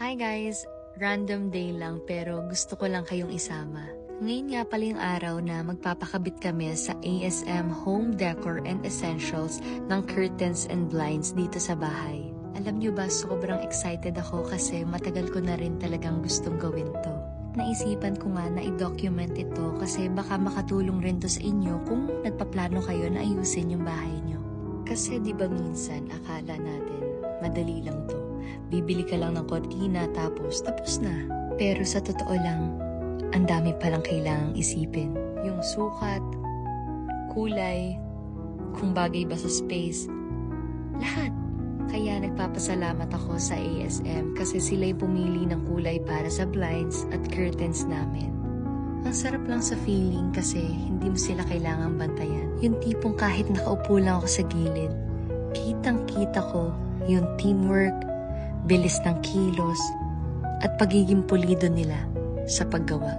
Hi guys! Random day lang pero gusto ko lang kayong isama. Ngayon nga pala yung araw na magpapakabit kami sa ASM Home Decor and Essentials ng curtains and blinds dito sa bahay. Alam nyo ba, sobrang excited ako kasi matagal ko na rin talagang gustong gawin to. Naisipan ko nga na i-document ito kasi baka makatulong rin to sa inyo kung nagpaplano kayo na ayusin yung bahay nyo. Kasi di ba minsan akala natin madali lang to. Bibili ka lang ng kortina tapos tapos na. Pero sa totoo lang, ang dami palang kailangang isipin. Yung sukat, kulay, kung bagay ba sa space, lahat. Kaya nagpapasalamat ako sa ASM kasi sila'y pumili ng kulay para sa blinds at curtains namin. Ang sarap lang sa feeling kasi hindi mo sila kailangang bantayan. Yung tipong kahit nakaupo lang ako sa gilid, kitang kita ko yung teamwork, bilis ng kilos, at pagiging pulido nila sa paggawa.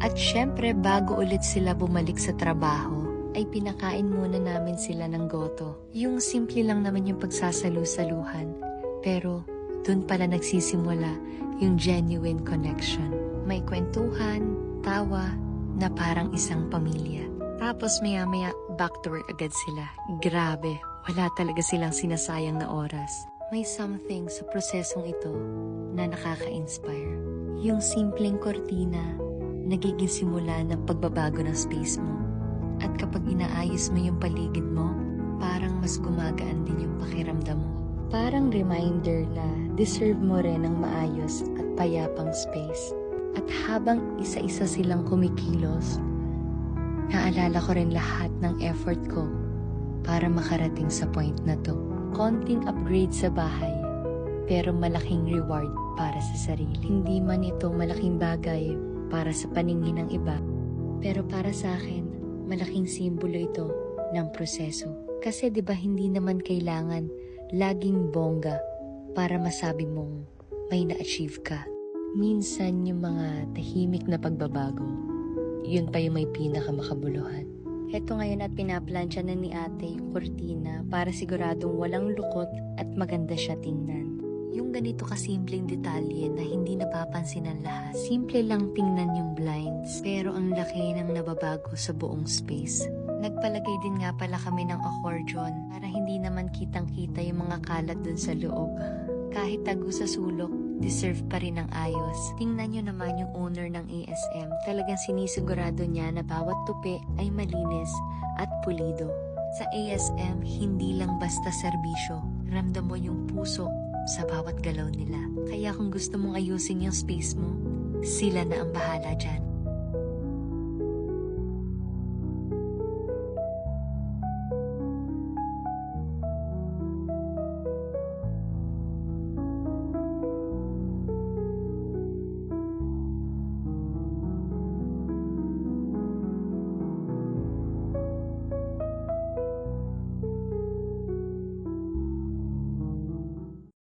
At syempre, bago ulit sila bumalik sa trabaho, ay pinakain muna namin sila ng goto. Yung simple lang naman yung pagsasalu-saluhan, pero dun pala nagsisimula yung genuine connection. May kwentuhan, tawa, na parang isang pamilya. Tapos maya-maya, back to work agad sila. Grabe, wala talaga silang sinasayang na oras. May something sa prosesong ito na nakaka-inspire. Yung simpleng kortina, nagiging simula ng pagbabago ng space mo. At kapag inaayos mo yung paligid mo, parang mas gumagaan din yung pakiramdam mo. Parang reminder na deserve mo rin ng maayos at payapang space. At habang isa-isa silang kumikilos, naalala ko rin lahat ng effort ko para makarating sa point na to. Konting upgrade sa bahay, pero malaking reward para sa sarili. Hindi man ito malaking bagay para sa paningin ng iba, pero para sa akin, malaking simbolo ito ng proseso. Kasi 'di ba hindi naman kailangan laging bongga para masabi mong may na-achieve ka. Minsan yung mga tahimik na pagbabago, yun pa yung may pinakamakabuluhan. Heto ngayon at pinaplansya na ni ate yung kortina para siguradong walang lukot at maganda siya tingnan. Yung ganito kasimpleng detalye na hindi napapansin ng lahat. Simple lang tingnan yung blinds, pero ang laki ng nababago sa buong space. Nagpalagay din nga pala kami ng accordion para hindi naman kitang-kita yung mga kalat dun sa loob. Kahit tago sa sulok, deserve pa rin ang ayos. Tingnan nyo naman yung owner ng ASM. Talagang sinisigurado niya na bawat tupi ay malinis at pulido. Sa ASM, hindi lang basta serbisyo. Ramdam mo yung puso sa bawat galaw nila. Kaya kung gusto mong ayusin yung space mo, sila na ang bahala dyan.